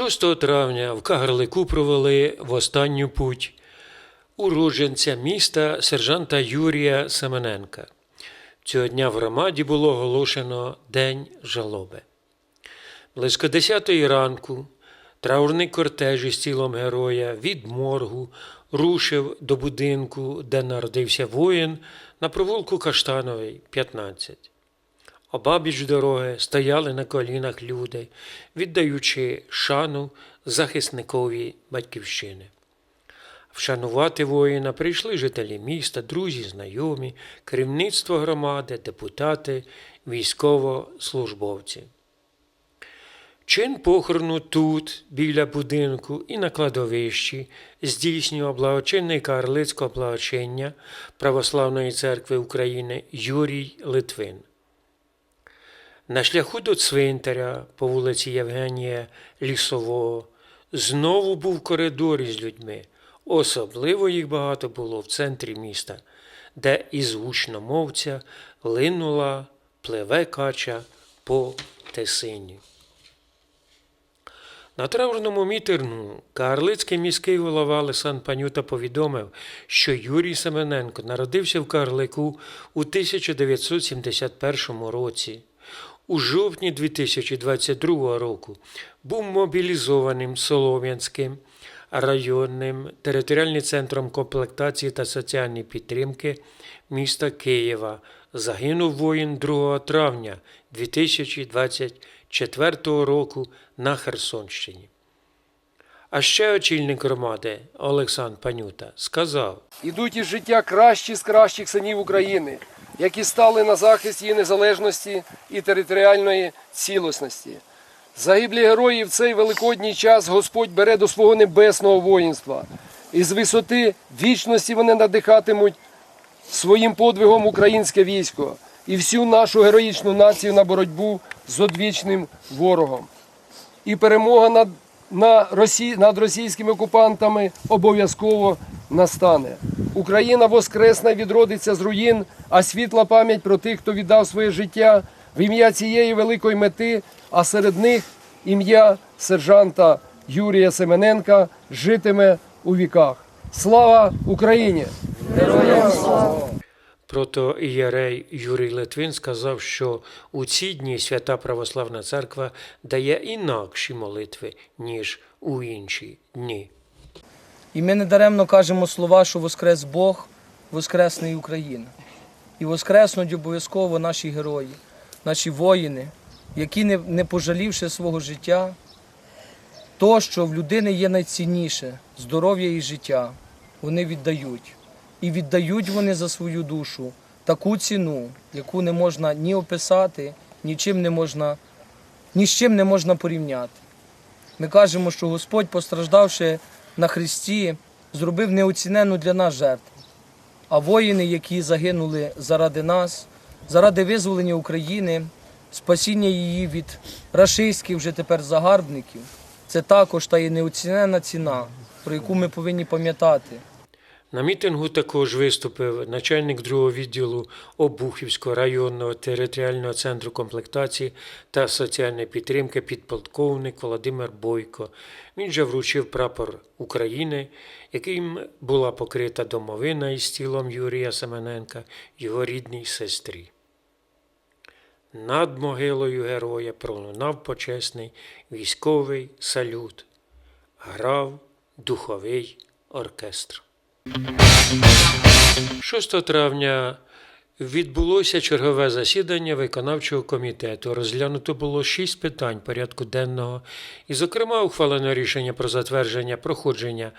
6 травня в Кагарлику провели в останню путь уродженця міста сержанта Юрія Семененка. Цього дня в громаді було оголошено День жалоби. Близько 10 ранку траурний кортеж із тілом героя від моргу рушив до будинку, де народився воїн на провулку Каштановий, 15. Обабіч дороги стояли на колінах люди, віддаючи шану захисникові батьківщини. Вшанувати воїна прийшли жителі міста, друзі, знайомі, керівництво громади, депутати, військовослужбовці. Чин похорону тут, біля будинку і на кладовищі здійснював благочинний карлицького благочиння Православної церкви України Юрій Литвин. На шляху до цвинтаря по вулиці Євгенія Лісового знову був коридор із людьми. Особливо їх багато було в центрі міста, де із гучномовця линула пливе кача по тесині. На траурному мітингу Карлицький міський голова Лесан Панюта повідомив, що Юрій Семененко народився в Карлику у 1971 році. У жовтні 2022 року був мобілізованим Солом'янським районним територіальним центром комплектації та соціальної підтримки міста Києва. Загинув воїн 2 травня 2024 року на Херсонщині. А ще очільник громади Олександр Панюта сказав: Ідуть із життя кращі з кращих синів України, які стали на захист її незалежності і територіальної цілісності. Загиблі герої в цей великодній час Господь бере до свого небесного воїнства. І з висоти вічності вони надихатимуть своїм подвигом українське військо і всю нашу героїчну націю на боротьбу з одвічним ворогом. І перемога над, на Росі, над російськими окупантами обов'язково настане. Україна воскресна відродиться з руїн, а світла пам'ять про тих, хто віддав своє життя в ім'я цієї великої мети, а серед них ім'я сержанта Юрія Семененка житиме у віках. Слава Україні! Протоієрей Юрій Литвин сказав, що у ці дні свята Православна Церква дає інакші молитви, ніж у інші дні. І ми недаремно кажемо слова, що воскрес Бог, воскресне і Україна. І воскреснуть обов'язково наші герої, наші воїни, які, не, пожалівши свого життя, то, що в людини є найцінніше здоров'я і життя, вони віддають. І віддають вони за свою душу таку ціну, яку не можна ні описати, нічим не можна, ні з чим не можна порівняти. Ми кажемо, що Господь, постраждавши на Христі, зробив неоціненну для нас жертву. А воїни, які загинули заради нас, заради визволення України, спасіння її від рашистських вже тепер загарбників, це також та є неоціненна ціна, про яку ми повинні пам'ятати. На мітингу також виступив начальник другого відділу Обухівського районного територіального центру комплектації та соціальної підтримки підполковник Володимир Бойко. Він же вручив прапор України, яким була покрита домовина із тілом Юрія Семененка, його рідній сестрі. Над могилою героя пролунав почесний військовий салют. Грав духовий оркестр. 6 травня відбулося чергове засідання виконавчого комітету. Розглянуто було шість питань порядку денного, і, зокрема, ухвалено рішення про затвердження проходження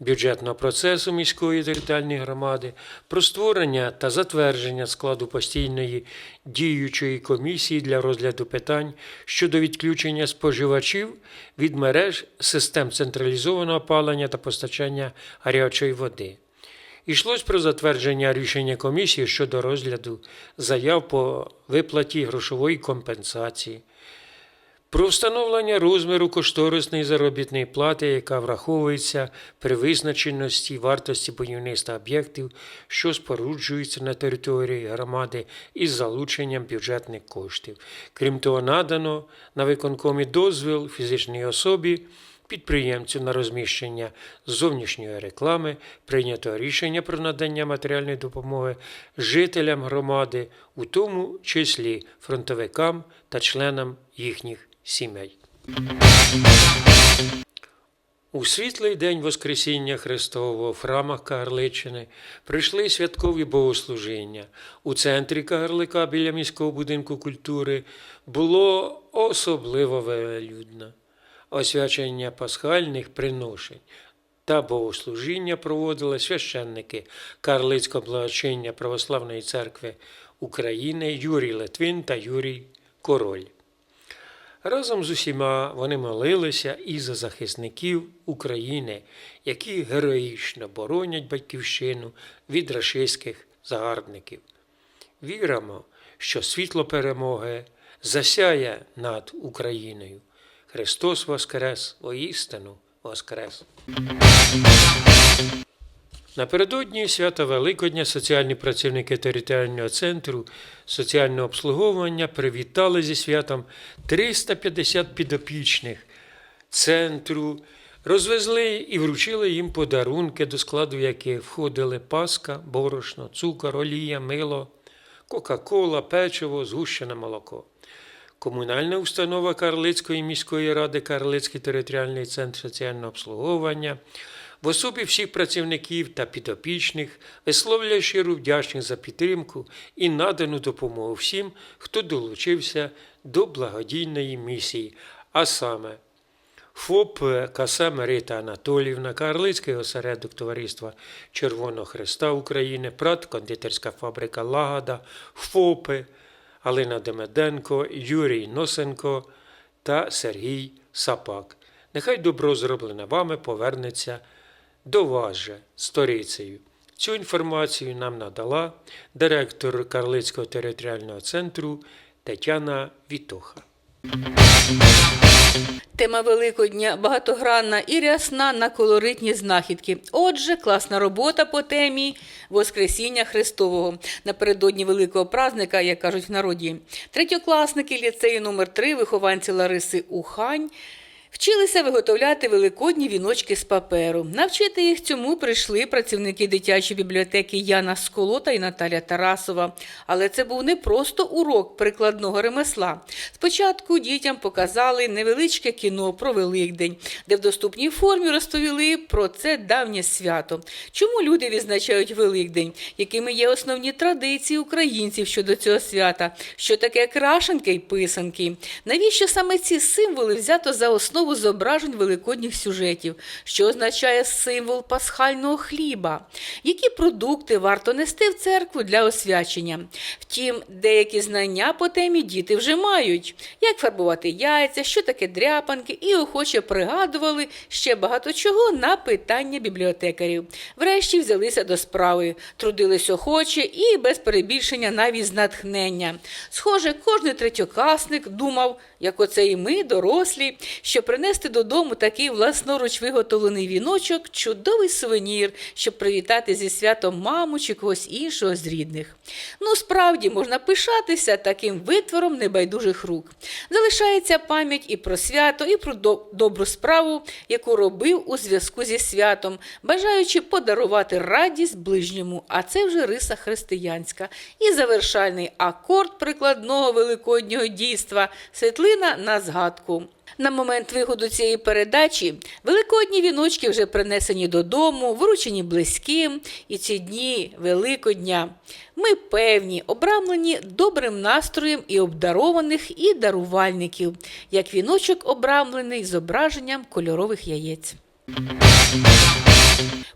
бюджетного процесу міської територіальної громади, про створення та затвердження складу постійної діючої комісії для розгляду питань щодо відключення споживачів від мереж систем централізованого опалення та постачання гарячої води. Йшлось про затвердження рішення комісії щодо розгляду заяв по виплаті грошової компенсації, Про встановлення розміру кошторисної заробітної плати, яка враховується при визначеності вартості будівництва об'єктів, що споруджуються на території громади із залученням бюджетних коштів. Крім того, надано на виконкомі дозвіл фізичній особі підприємцю на розміщення зовнішньої реклами, прийнято рішення про надання матеріальної допомоги жителям громади, у тому числі фронтовикам та членам їхніх сімей. У світлий день Воскресіння Христового в храмах Кагарличини прийшли святкові богослужіння. У центрі Кагарлика біля міського будинку культури було особливо велелюдно. Освячення пасхальних приношень та богослужіння проводили священники Карлицького благочиння Православної церкви України Юрій Литвин та Юрій Король. Разом з усіма вони молилися і за захисників України, які героїчно боронять батьківщину від рашистських загарбників. Віримо, що світло перемоги засяє над Україною. Христос Воскрес, воістину Воскрес! Напередодні свята Великодня соціальні працівники територіального центру соціального обслуговування привітали зі святом 350 підопічних центру, розвезли і вручили їм подарунки, до складу яких входили паска, борошно, цукор, олія, мило, кока-кола, печиво, згущене молоко. Комунальна установа Карлицької міської ради Карлицький територіальний центр соціального обслуговування. В особі всіх працівників та підопічних висловлює щиру вдячність за підтримку і надану допомогу всім, хто долучився до благодійної місії, а саме ФОП КС Марита Анатоліївна, Карлицький осередок Товариства Червоного Христа України, ПРАТ, кондитерська фабрика Лагода, ФОПи Алина Демеденко, Юрій Носенко та Сергій Сапак. Нехай добро зроблене вами повернеться до вас же сторицею. Цю інформацію нам надала директор Карлицького територіального центру Тетяна Вітоха. Тема Великодня багатогранна і рясна на колоритні знахідки. Отже, класна робота по темі Воскресіння Христового напередодні великого празника, як кажуть в народі. Третьокласники ліцею номер 3 вихованці Лариси Ухань. Вчилися виготовляти великодні віночки з паперу. Навчити їх цьому прийшли працівники дитячої бібліотеки Яна Сколота і Наталя Тарасова. Але це був не просто урок прикладного ремесла. Спочатку дітям показали невеличке кіно про Великдень, де в доступній формі розповіли про це давнє свято. Чому люди відзначають Великдень, якими є основні традиції українців щодо цього свята, що таке крашенки й писанки? Навіщо саме ці символи взято за основу зображень великодніх сюжетів, що означає символ пасхального хліба? Які продукти варто нести в церкву для освячення? Втім, деякі знання по темі діти вже мають, як фарбувати яйця, що таке дряпанки, і охоче пригадували ще багато чого на питання бібліотекарів. Врешті взялися до справи, трудились охоче і без перебільшення навіть з натхнення. Схоже, кожний третьокласник думав, як оце і ми, дорослі, що принести додому такий власноруч виготовлений віночок чудовий сувенір, щоб привітати зі святом маму чи когось іншого з рідних. Ну, справді можна пишатися таким витвором небайдужих рук. Залишається пам'ять і про свято, і про до- добру справу, яку робив у зв'язку зі святом, бажаючи подарувати радість ближньому, а це вже риса християнська. І завершальний акорд прикладного великоднього дійства світлина на згадку. На момент виходу цієї передачі великодні віночки вже принесені додому, вручені близьким, і ці дні Великодня. Ми певні, обрамлені добрим настроєм і обдарованих, і дарувальників, як віночок обрамлений зображенням кольорових яєць.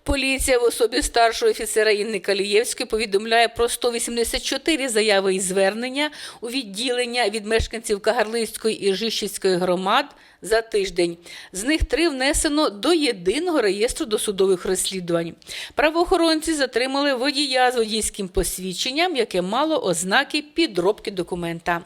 Поліція в особі старшого офіцера Інни Калієвської повідомляє про 184 заяви і звернення у відділення від мешканців Кагарлицької і Жищівської громад за тиждень. З них три внесено до єдиного реєстру досудових розслідувань. Правоохоронці затримали водія з водійським посвідченням, яке мало ознаки підробки документа.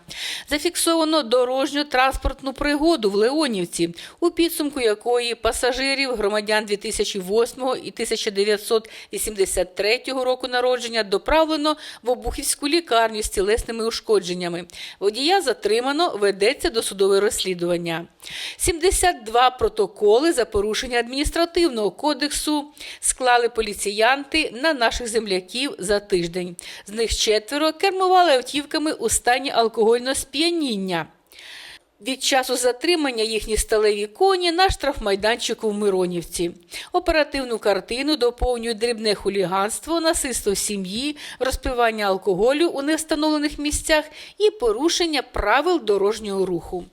Зафіксовано дорожньо-транспортну пригоду в Леонівці, у підсумку якої пасажирів громадян 2008 і 1983 року народження доправлено в Обухівську лікарню з тілесними ушкодженнями. Водія затримано, ведеться досудове розслідування. 72 протоколи за порушення адміністративного кодексу склали поліціянти на наших земляків за тиждень. З них четверо кермували автівками у стані алкогольного сп'яніння. Від часу затримання їхні сталеві коні на штрафмайданчику в Миронівці. Оперативну картину доповнюють дрібне хуліганство, насильство сім'ї, розпивання алкоголю у невстановлених місцях і порушення правил дорожнього руху.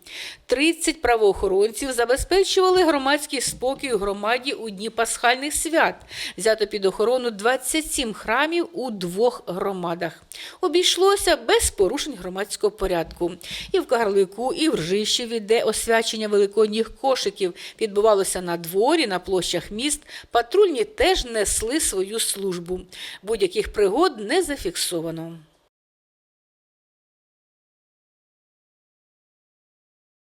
30 правоохоронців забезпечували громадський спокій у громаді у дні пасхальних свят. Взято під охорону 27 храмів у двох громадах. Обійшлося без порушень громадського порядку. І в Кагарлику, і в Ржищеві, де освячення великодніх кошиків відбувалося на дворі, на площах міст, патрульні теж несли свою службу. Будь-яких пригод не зафіксовано.